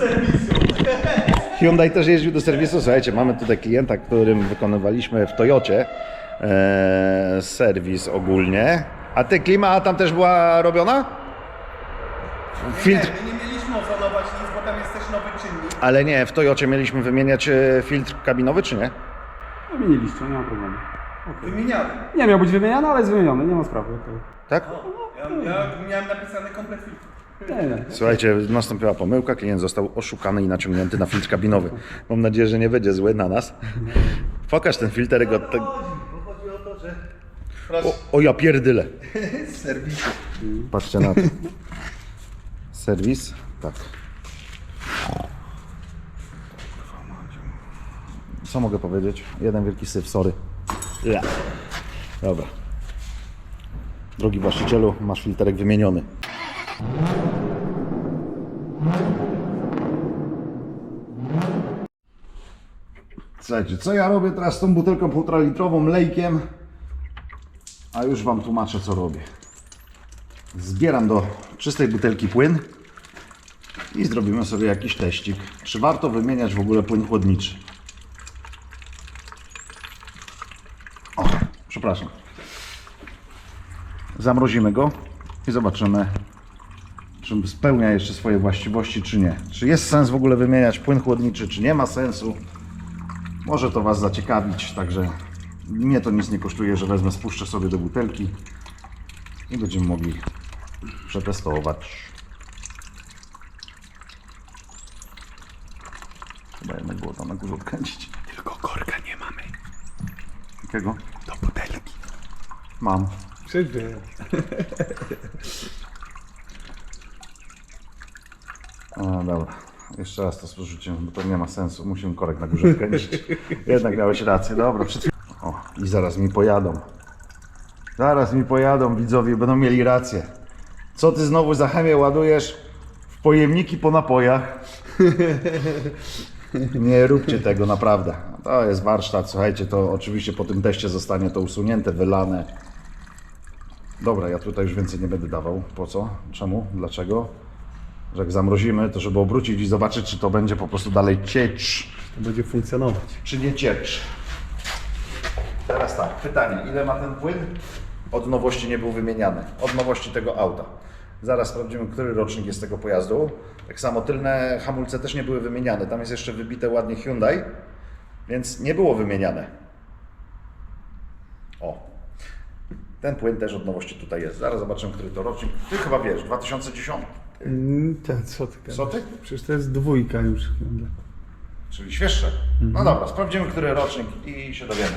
serwisu. Hyundai też jeździł do serwisu. Słuchajcie, mamy tutaj klienta, którym wykonywaliśmy w Toyocie e, serwis ogólnie. A ty klima a tam też była robiona? Filtr. Nie, my nie mieliśmy ozonować nic, bo tam jest też nowy czynnik. Ale nie, w Toyocie mieliśmy wymieniać e, filtr kabinowy, czy nie? Wymieniliście, nie ma problemu. Wymieniamy. Nie miał być wymieniany, ale jest wymieniony, nie ma sprawy. Tak? Ja, ja miałem napisany komplet filtru. Nie. Słuchajcie, nastąpiła pomyłka, klient został oszukany i naciągnięty na filtr kabinowy. Mam nadzieję, że nie będzie zły na nas. Pokaż ten filterek od tego. Bo chodzi o to, że... O, o ja pierdyle. Z serwisu. Patrzcie na to. Serwis? Tak. Co mogę powiedzieć? Jeden wielki syf, sorry. Ja. Dobra. Drogi właścicielu, masz filterek wymieniony. Słuchajcie, co ja robię teraz z tą butelką półtora litrową lejkiem? A już Wam tłumaczę, co robię. Zbieram do czystej butelki płyn i zrobimy sobie jakiś teścik. Czy warto wymieniać w ogóle płyn chłodniczy? O, przepraszam. Zamrozimy go i zobaczymy, czy spełnia jeszcze swoje właściwości, czy nie. Czy jest sens w ogóle wymieniać płyn chłodniczy, czy nie ma sensu? Może to Was zaciekawić, także mnie to nic nie kosztuje, że wezmę, spuszczę sobie do butelki i będziemy mogli przetestować. Chyba jednak było tam na górze odkręcić. Tylko korka nie mamy. Jakiego? Do butelki. Mam. Przybył. A, dobra. Jeszcze raz to sprzerzucimy, bo to nie ma sensu. Musimy korek na górze odkręcić. Jednak miałeś rację. Dobra, przed chwilą. O, i zaraz mi pojadą. Zaraz mi pojadą widzowie, będą mieli rację. Co ty znowu za chemię ładujesz w pojemniki po napojach? Nie róbcie tego, naprawdę. To jest warsztat, słuchajcie, to oczywiście po tym teście zostanie to usunięte, wylane. Dobra, ja tutaj już więcej nie będę dawał. Po co? Czemu? Dlaczego? Że jak zamrozimy, to żeby obrócić i zobaczyć, czy to będzie po prostu dalej ciecz, To będzie funkcjonować. czy nie ciecz. Teraz tak, pytanie, ile ma ten płyn? Od nowości nie był wymieniany, od nowości tego auta. Zaraz sprawdzimy, który rocznik jest tego pojazdu. Tak samo tylne hamulce też nie były wymieniane. Tam jest jeszcze wybite ładnie Hyundai, więc nie było wymieniane. O, ten płyn też od nowości tutaj jest. Zaraz zobaczymy, który to rocznik. Ty chyba wiesz, 2010. Mm, ten? Co ty? Przecież to jest dwójka już. Czyli świeższe. No dobra, sprawdzimy, który rocznik i się dowiemy.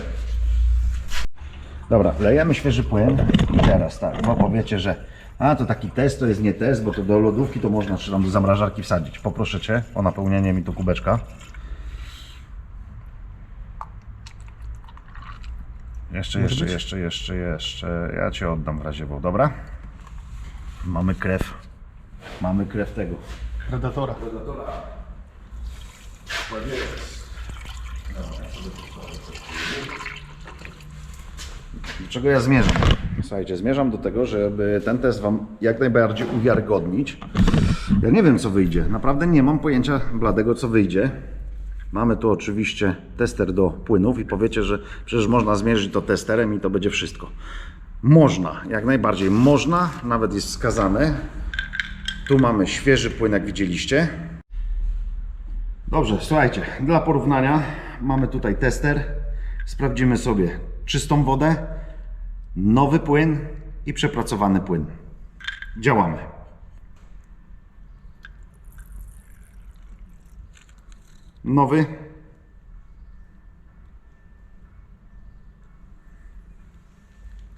Dobra, lejemy świeży płyn i teraz tak, bo powiecie, że a to taki test, to jest nie test, bo to do lodówki to można, czy tam do zamrażarki wsadzić. Poproszę Cię o napełnienie mi tu kubeczka. Jeszcze, jeszcze, jeszcze, jeszcze, jeszcze. Ja Cię oddam w razie, bo dobra? Mamy krew. Mamy krew tego. Predatora. Do czego ja zmierzam? Słuchajcie, zmierzam do tego, żeby ten test Wam jak najbardziej uwiarygodnić. Ja nie wiem, co wyjdzie. Naprawdę nie mam pojęcia bladego, co wyjdzie. Mamy tu oczywiście tester do płynów i powiecie, że przecież można zmierzyć to testerem i to będzie wszystko. Można, jak najbardziej można, nawet jest wskazane. Tu mamy świeży płyn, jak widzieliście. Dobrze, słuchajcie, dla porównania mamy tutaj tester. Sprawdzimy sobie czystą wodę, nowy płyn i przepracowany płyn. Działamy. Nowy.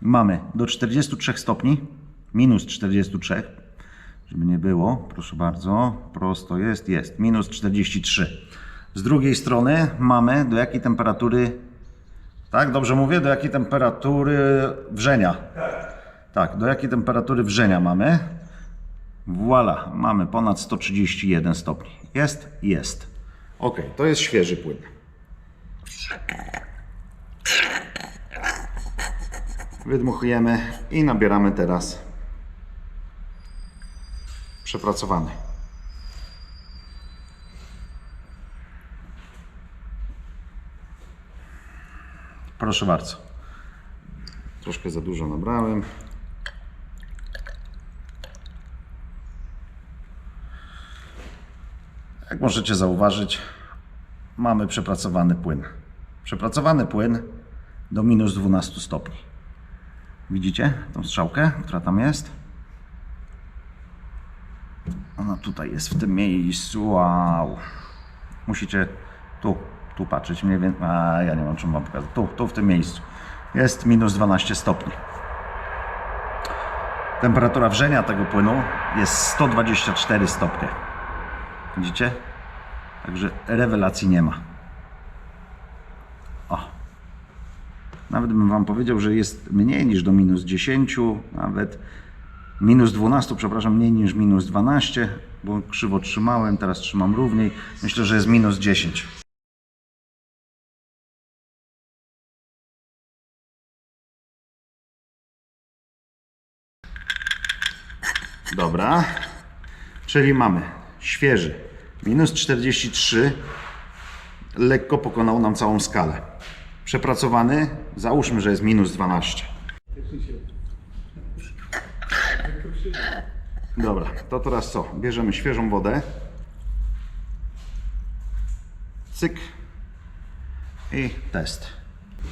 Mamy do 43 stopni, minus 43, żeby nie było, proszę bardzo, prosto jest, jest, minus 43. Z drugiej strony mamy do jakiej temperatury, tak, dobrze mówię, do jakiej temperatury wrzenia. Tak, do jakiej temperatury wrzenia mamy. Voila, mamy ponad 131 stopni. Jest? Jest. Ok, to jest świeży płyn. Wydmuchujemy i nabieramy teraz przepracowany. Proszę bardzo. Troszkę za dużo nabrałem. Jak możecie zauważyć, mamy przepracowany płyn. Przepracowany płyn do minus 12 stopni. Widzicie tą strzałkę, która tam jest? Tutaj jest w tym miejscu. Wow. Musicie tu, tu patrzeć mniej więcej. A ja nie mam czym wam pokazać. Tu, tu w tym miejscu. Jest minus 12 stopni. Temperatura wrzenia tego płynu jest 124 stopnie. Widzicie? Także rewelacji nie ma. O. Nawet bym Wam powiedział, że jest mniej niż do minus 10, nawet minus 12, przepraszam, mniej niż minus 12, bo krzywo trzymałem, teraz trzymam równiej. Myślę, że jest minus 10. Dobra, czyli mamy świeży minus 43, lekko pokonał nam całą skalę. Przepracowany, załóżmy, że jest minus 12. Dobra, to teraz co? Bierzemy świeżą wodę. Cyk. I test.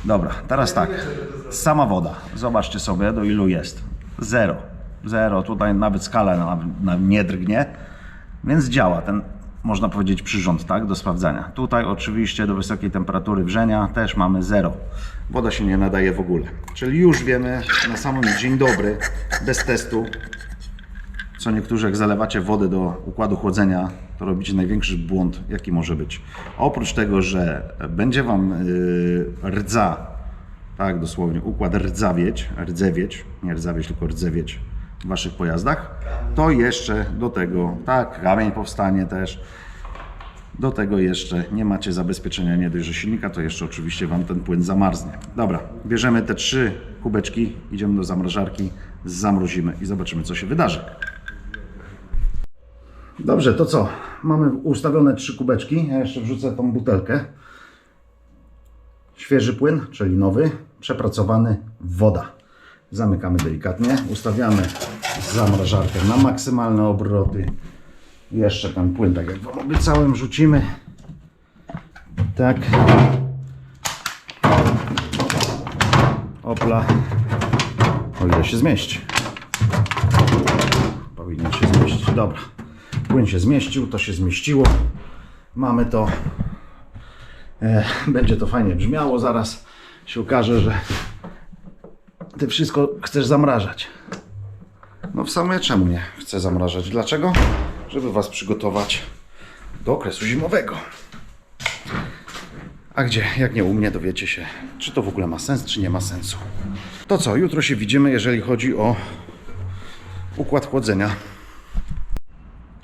Dobra, teraz tak. Sama woda. Zobaczcie sobie, do ilu jest. Zero. Zero. Tutaj nawet skala nawet nawet nie drgnie. Więc działa ten, można powiedzieć, przyrząd, tak, do sprawdzania. Tutaj oczywiście do wysokiej temperatury wrzenia też mamy zero. Woda się nie nadaje w ogóle. Czyli już wiemy na samym dzień dobry, bez testu, co niektórzy jak zalewacie wodę do układu chłodzenia, to robicie największy błąd, jaki może być. Oprócz tego, że będzie Wam yy, rdza, tak dosłownie, układ rdzawieć, rdzewieć, nie rdzawieć, tylko rdzewieć w Waszych pojazdach, to jeszcze do tego, tak, kamień powstanie też, do tego jeszcze nie macie zabezpieczenia nie dość, że silnika, to jeszcze oczywiście Wam ten płyn zamarznie. Dobra, bierzemy te trzy kubeczki, idziemy do zamrażarki, zamrozimy i zobaczymy, co się wydarzy. Dobrze, to co? Mamy ustawione trzy kubeczki. Ja jeszcze wrzucę tą butelkę. Świeży płyn, czyli nowy, przepracowany, woda. Zamykamy delikatnie. Ustawiamy zamrażarkę na maksymalne obroty. Jeszcze ten płyn, tak jak Wam obiecałem, rzucimy. Tak. Opla. O ile się zmieści. Powinien się zmieścić. Dobra. Płyn się zmieścił, to się zmieściło. Mamy to. E, będzie to fajnie brzmiało. Zaraz się okaże, że ty wszystko chcesz zamrażać. No w sumie czemu nie chcę zamrażać? Dlaczego? Żeby Was przygotować do okresu zimowego. A gdzie? Jak nie u mnie, dowiecie się, czy to w ogóle ma sens, czy nie ma sensu. To co, jutro się widzimy, jeżeli chodzi o układ chłodzenia.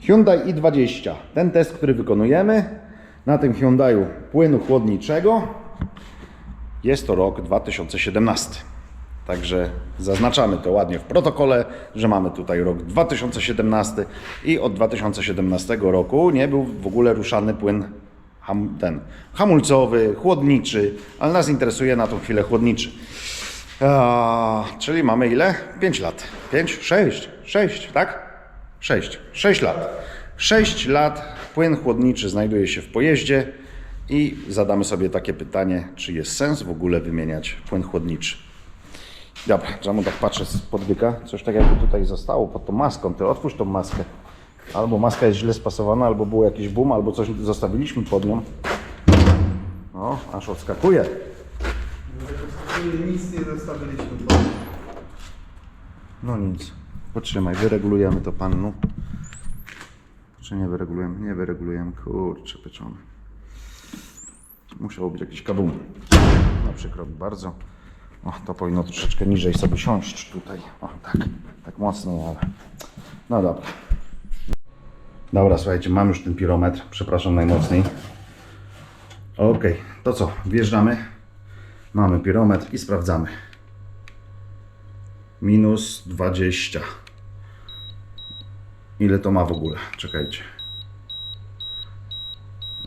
Hyundai i20. Ten test, który wykonujemy na tym Hyundaiu płynu chłodniczego jest to rok 2017. Także zaznaczamy to ładnie w protokole, że mamy tutaj rok 2017 i od 2017 roku nie był w ogóle ruszany płyn ham, ten hamulcowy, chłodniczy, ale nas interesuje na tą chwilę chłodniczy. Czyli mamy ile? 5 lat. 5? 6? 6, tak? 6. 6 lat. 6 lat płyn chłodniczy znajduje się w pojeździe i zadamy sobie takie pytanie, czy jest sens w ogóle wymieniać płyn chłodniczy. Dobra, czemu tak patrzę z podbyka? Coś tak jakby tutaj zostało pod tą maską. Ty otwórz tą maskę. Albo maska jest źle spasowana, albo było jakiś boom, albo coś zostawiliśmy pod nią. O, aż odskakuje. Nic nie zostawiliśmy. No nic. Potrzymaj, wyregulujemy to pannu. Czy nie wyregulujemy? Nie wyregulujemy. Kurczę, pieczone. Musiało być jakiś kabum. No przykro mi bardzo. O, to powinno troszeczkę niżej sobie siąść tutaj. O, tak. Tak mocno, ale... No dobra. Dobra, słuchajcie, mam już ten pirometr. Przepraszam najmocniej. Ok, to co? Wjeżdżamy. Mamy pirometr i sprawdzamy. Minus 20. Ile to ma w ogóle? Czekajcie.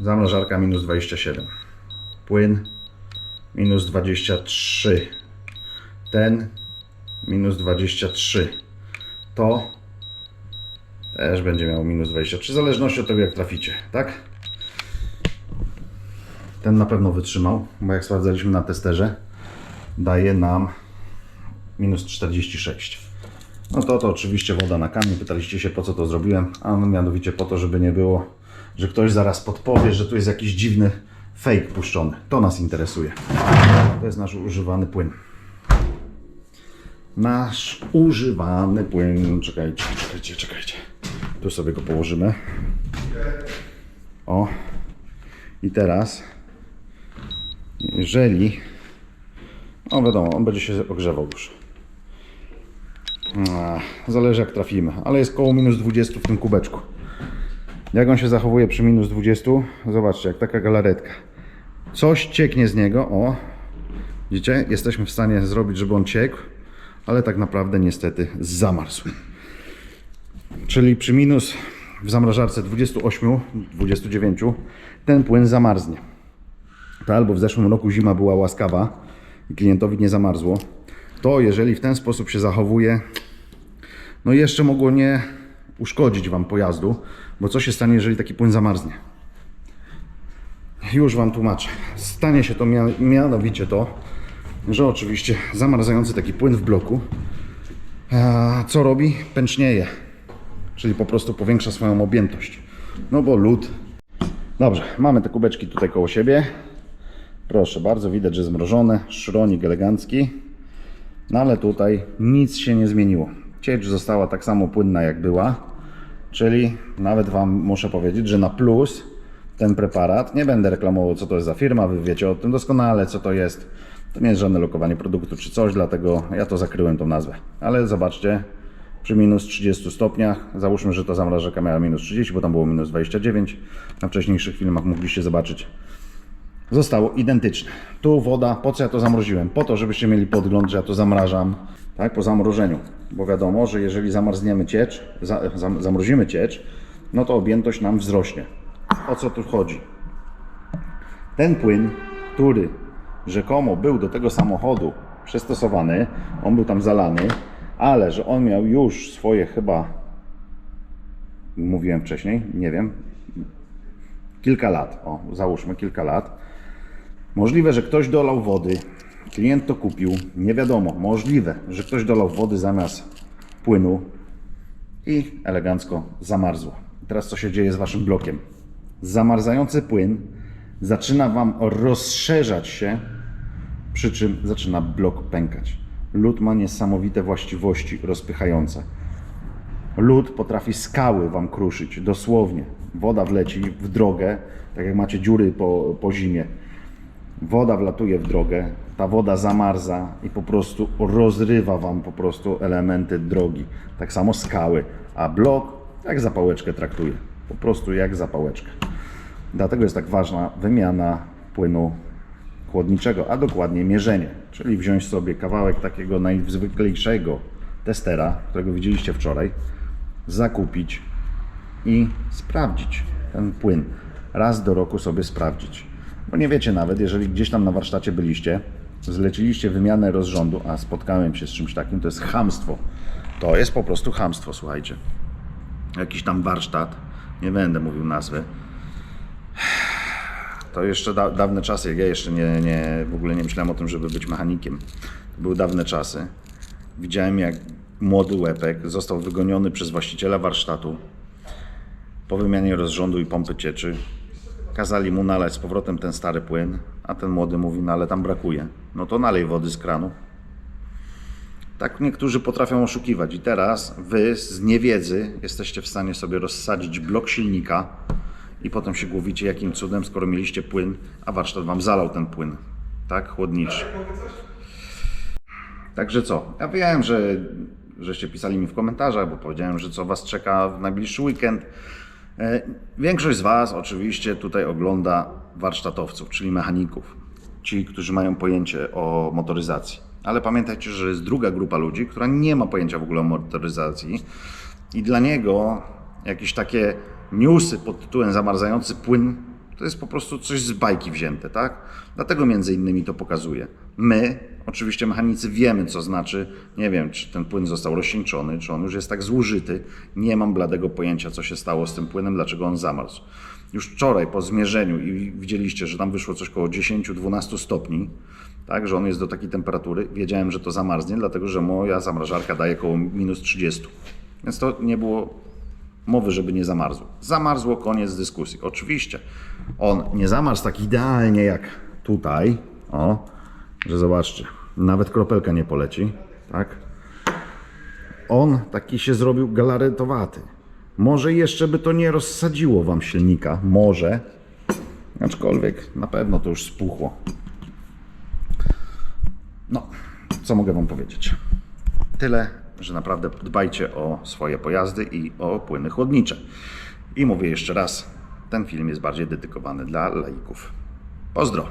Zamrażarka minus 27. Płyn minus 23. Ten minus 23. To też będzie miał minus 23, w zależności od tego jak traficie, tak? Ten na pewno wytrzymał, bo jak sprawdzaliśmy na testerze, daje nam minus 46. No to to oczywiście woda na kamień. Pytaliście się po co to zrobiłem, a no mianowicie po to, żeby nie było, że ktoś zaraz podpowie, że tu jest jakiś dziwny fake puszczony. To nas interesuje. To jest nasz używany płyn. Nasz używany płyn. Czekajcie, czekajcie, czekajcie. Tu sobie go położymy. O. I teraz, jeżeli. No wiadomo, on będzie się ogrzewał już. A, Zależy jak trafimy, ale jest koło minus 20 w tym kubeczku. Jak on się zachowuje przy minus 20? Zobaczcie, jak taka galaretka. Coś cieknie z niego, o. Widzicie? Jesteśmy w stanie zrobić, żeby on ciekł, ale tak naprawdę niestety zamarzł. Czyli przy minus w zamrażarce 28, 29 ten płyn zamarznie. To albo w zeszłym roku zima była łaskawa i klientowi nie zamarzło, to jeżeli w ten sposób się zachowuje, no jeszcze mogło nie uszkodzić Wam pojazdu, bo co się stanie, jeżeli taki płyn zamarznie? Już Wam tłumaczę. Stanie się to mia- mianowicie to, że oczywiście zamarzający taki płyn w bloku, a, co robi? Pęcznieje, czyli po prostu powiększa swoją objętość. No bo lód. Dobrze, mamy te kubeczki tutaj koło siebie. Proszę bardzo, widać, że zmrożone, szronik elegancki. No ale tutaj nic się nie zmieniło. Ciecz została tak samo płynna jak była, czyli nawet Wam muszę powiedzieć, że na plus ten preparat, nie będę reklamował co to jest za firma, Wy wiecie o tym doskonale co to jest. To nie jest żadne lokowanie produktu czy coś, dlatego ja to zakryłem tą nazwę. Ale zobaczcie, przy minus 30 stopniach, załóżmy, że ta zamrażarka miała minus 30, bo tam było minus 29. Na wcześniejszych filmach mogliście zobaczyć zostało identyczne. Tu woda, po co ja to zamroziłem? Po to, żebyście mieli podgląd, że ja to zamrażam, tak, po zamrożeniu. Bo wiadomo, że jeżeli zamarzniemy ciecz, za, zam, zamrozimy ciecz, no to objętość nam wzrośnie. O co tu chodzi? Ten płyn, który rzekomo był do tego samochodu przystosowany, on był tam zalany, ale że on miał już swoje chyba, mówiłem wcześniej, nie wiem, kilka lat, o, załóżmy kilka lat, Możliwe, że ktoś dolał wody, klient to kupił, nie wiadomo. Możliwe, że ktoś dolał wody zamiast płynu i elegancko zamarzło. Teraz co się dzieje z waszym blokiem? Zamarzający płyn zaczyna wam rozszerzać się, przy czym zaczyna blok pękać. Lód ma niesamowite właściwości rozpychające. Lód potrafi skały wam kruszyć, dosłownie. Woda wleci w drogę, tak jak macie dziury po, po zimie. Woda wlatuje w drogę, ta woda zamarza i po prostu rozrywa wam po prostu elementy drogi. Tak samo skały, a blok jak zapałeczkę traktuje. Po prostu jak zapałeczkę. Dlatego jest tak ważna wymiana płynu chłodniczego, a dokładnie mierzenie. Czyli wziąć sobie kawałek takiego najzwyklejszego testera, którego widzieliście wczoraj, zakupić i sprawdzić ten płyn. Raz do roku sobie sprawdzić. Bo nie wiecie nawet, jeżeli gdzieś tam na warsztacie byliście, zleciliście wymianę rozrządu, a spotkałem się z czymś takim, to jest chamstwo. To jest po prostu chamstwo, słuchajcie. Jakiś tam warsztat, nie będę mówił nazwy. To jeszcze da, dawne czasy, ja jeszcze nie, nie, w ogóle nie myślałem o tym, żeby być mechanikiem. To były dawne czasy. Widziałem, jak młody łepek został wygoniony przez właściciela warsztatu po wymianie rozrządu i pompy cieczy. Kazali mu nalać z powrotem ten stary płyn, a ten młody mówi, no ale tam brakuje. No to nalej wody z kranu. Tak niektórzy potrafią oszukiwać. I teraz wy z niewiedzy jesteście w stanie sobie rozsadzić blok silnika i potem się głowicie, jakim cudem, skoro mieliście płyn, a warsztat wam zalał ten płyn. Tak? Chłodniczy. Także co? Ja wiem, że żeście pisali mi w komentarzach, bo powiedziałem, że co Was czeka w najbliższy weekend. E, Większość z Was oczywiście tutaj ogląda warsztatowców, czyli mechaników. Ci, którzy mają pojęcie o motoryzacji. Ale pamiętajcie, że jest druga grupa ludzi, która nie ma pojęcia w ogóle o motoryzacji i dla niego jakieś takie newsy pod tytułem zamarzający płyn To jest po prostu coś z bajki wzięte, tak? Dlatego między innymi to pokazuje. My, oczywiście mechanicy, wiemy, co znaczy, nie wiem, czy ten płyn został rozcieńczony, czy on już jest tak zużyty. Nie mam bladego pojęcia, co się stało z tym płynem, dlaczego on zamarzł. Już wczoraj po zmierzeniu i widzieliście, że tam wyszło coś koło 10-12 stopni, tak, że on jest do takiej temperatury, wiedziałem, że to zamarznie, dlatego że moja zamrażarka daje koło minus 30. Więc to nie było mowy, żeby nie zamarzło. Zamarzło, koniec dyskusji. Oczywiście on nie zamarzł tak idealnie jak tutaj, o, że zobaczcie, nawet kropelka nie poleci, tak? On taki się zrobił galarytowaty. Może jeszcze by to nie rozsadziło wam silnika, może, aczkolwiek na pewno to już spuchło. No, co mogę Wam powiedzieć? Tyle, że naprawdę dbajcie o swoje pojazdy i o płyny chłodnicze. I mówię jeszcze raz, ten film jest bardziej dedykowany dla laików. Pozdro!